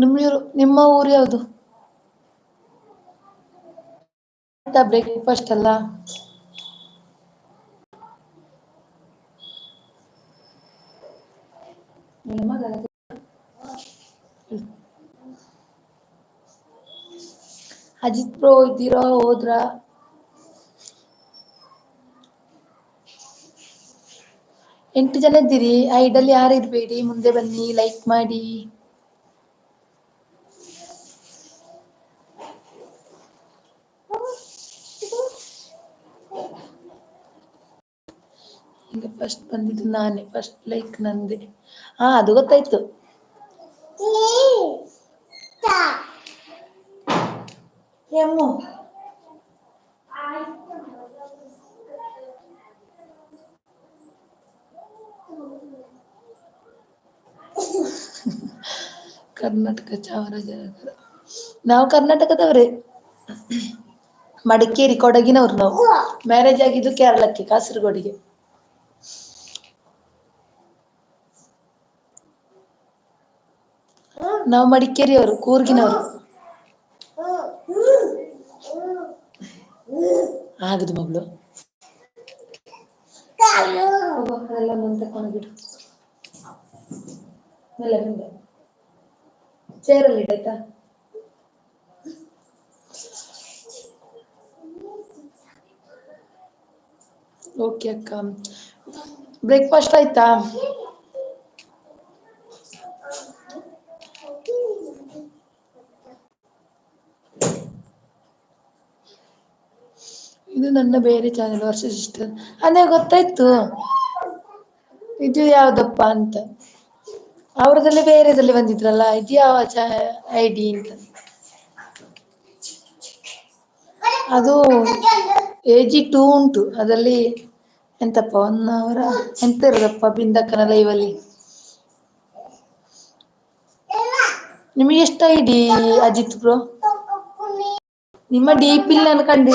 ನಿಮ್ಮೂರು ನಿಮ್ಮ ಊರು ಯಾವುದು? ಬ್ರೇಕ್ಫಾಸ್ಟ್ ಅಲ್ಲ? ಅಜಿತ್ ಪ್ರೋ ಇದ್ದೀರಾ? ಹೋದ್ರ? ಎಂಟು ಜನ ಇದ್ದೀರಿ. ಐಡಲ್ ಯಾರು ಇರಬೇಡಿ? ಮುಂದೆ ಬನ್ನಿ ಲೈಕ್ ಮಾಡಿ. ಈಗ ಫಸ್ಟ್ ಬಂದಿದ್ದು ನಾನೇ ಫಸ್ಟ್ ಲೈಕ್ ನಂದೆ. ಹಾ ಅದು ಗೊತ್ತಾಯ್ತು. ಎಮ್ಮು. ಕರ್ನಾಟಕ ಚಾಮರಾಜನಗರ. ನಾವು ಕರ್ನಾಟಕದವರೇ. ಮಡಿಕೇರಿ ಕೊಡಗಿನವ್ರು ನಾವು. ಮ್ಯಾರೇಜ್ ಆಗಿದ್ದು ಕೇರಳಕ್ಕೆ ಕಾಸರಗೋಡಿಗೆ. ನಾವು ಮಡಿಕೇರಿಯವರು ಕೂರ್ಗಿನವರು. ಆಗದು ಮಗಳು. ಚೇರಲ್ಲಿ ಆಯ್ತಾ ಓಕೆ ಅಕ್ಕ. ಬ್ರೇಕ್ಫಾಸ್ಟ್ ಆಯ್ತಾ? ಇದು ನನ್ನ ಬೇರೆ ಚಾನೆಲ್ ವರ್ಷ ಸಿಸ್ಟರ್ ಅದೇ ಗೊತ್ತಾಯ್ತು. ಇದು ಯಾವ್ದಪ್ಪ ಅಂತ. ಅವ್ರದಲ್ಲಿ ಬೇರೆದಲ್ಲಿ ಬಂದಿದ್ರಲ್ಲ, ಇದು ಯಾವ ಐ ಐಡಿ ಅಂತ. ಅದು ಎಜಿ ಟೂ ಉಂಟು. ಅದರಲ್ಲಿ ಎಂತಪ್ಪ, ಒನ್ ಅವರ, ಎಂತ ಇರೋದಪ್ಪ ಬಿಂದಕ್ಕನ ಲೈವಲ್ಲಿ ನಿಮಗೆ ಎಷ್ಟ ಐಡಿ ಅಜಿತ್ ಬ್ರೋ ನಿಮ್ಮ ಡಿ ಪಿಲ್ ನಾನು ಕಂಡು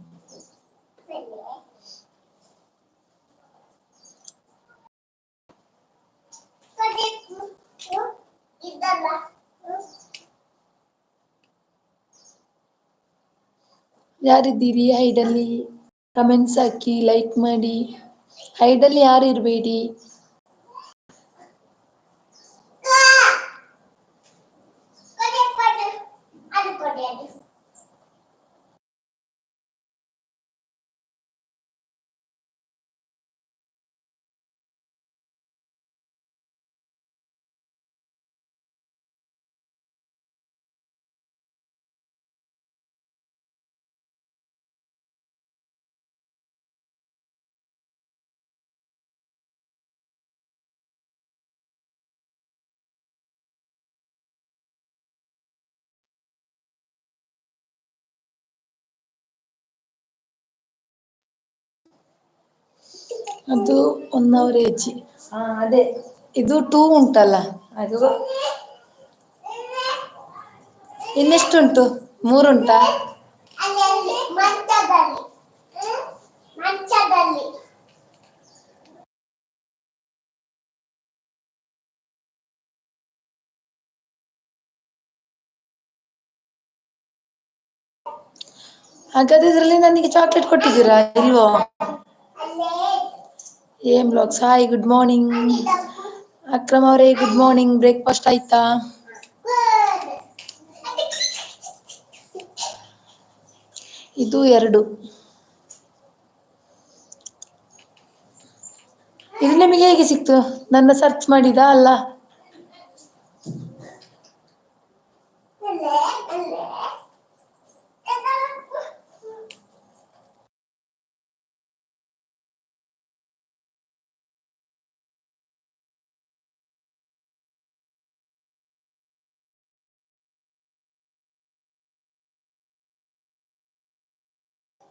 ಯಾರಿದ್ದೀರಿ? ಹೈಡಲ್ಲಿ ಕಮೆಂಟ್ಸ್ ಹಾಕಿ ಲೈಕ್ ಮಾಡಿ. ಹೈಡಲ್ಲಿ ಯಾರು ಇರಬೇಡಿ? ಅದು ಒನ್ ಅವರ್ ಏಜಿ ಹಾ ಅದೇ. ಇದು ಟೂ ಉಂಟಲ್ಲ? ಅದು. ಇನ್ನೆಷ್ಟುಂಟು? ಮೂರುಂಟಾ? ಹಾಗಾದ್ರೆ ಇದ್ರಲ್ಲಿ ನನಗೆ ಚಾಕ್ಲೇಟ್ ಕೊಟ್ಟಿದ್ದೀರಾ ಇಲ್ವೋ? Aim blogs hi good morning Akram ಅವರೇ ಗುಡ್ ಮಾರ್ನಿಂಗ್ ಬ್ರೇಕ್ಫಾಸ್ಟ್ ಆಯ್ತಾ? ಇದು ಎರಡು. ಇದು ನಿಮಗೆ ಹೇಗೆ ಸಿಕ್ತು? ನನ್ನ ಸರ್ಚ್ ಮಾಡಿದ ಅಲ್ಲ?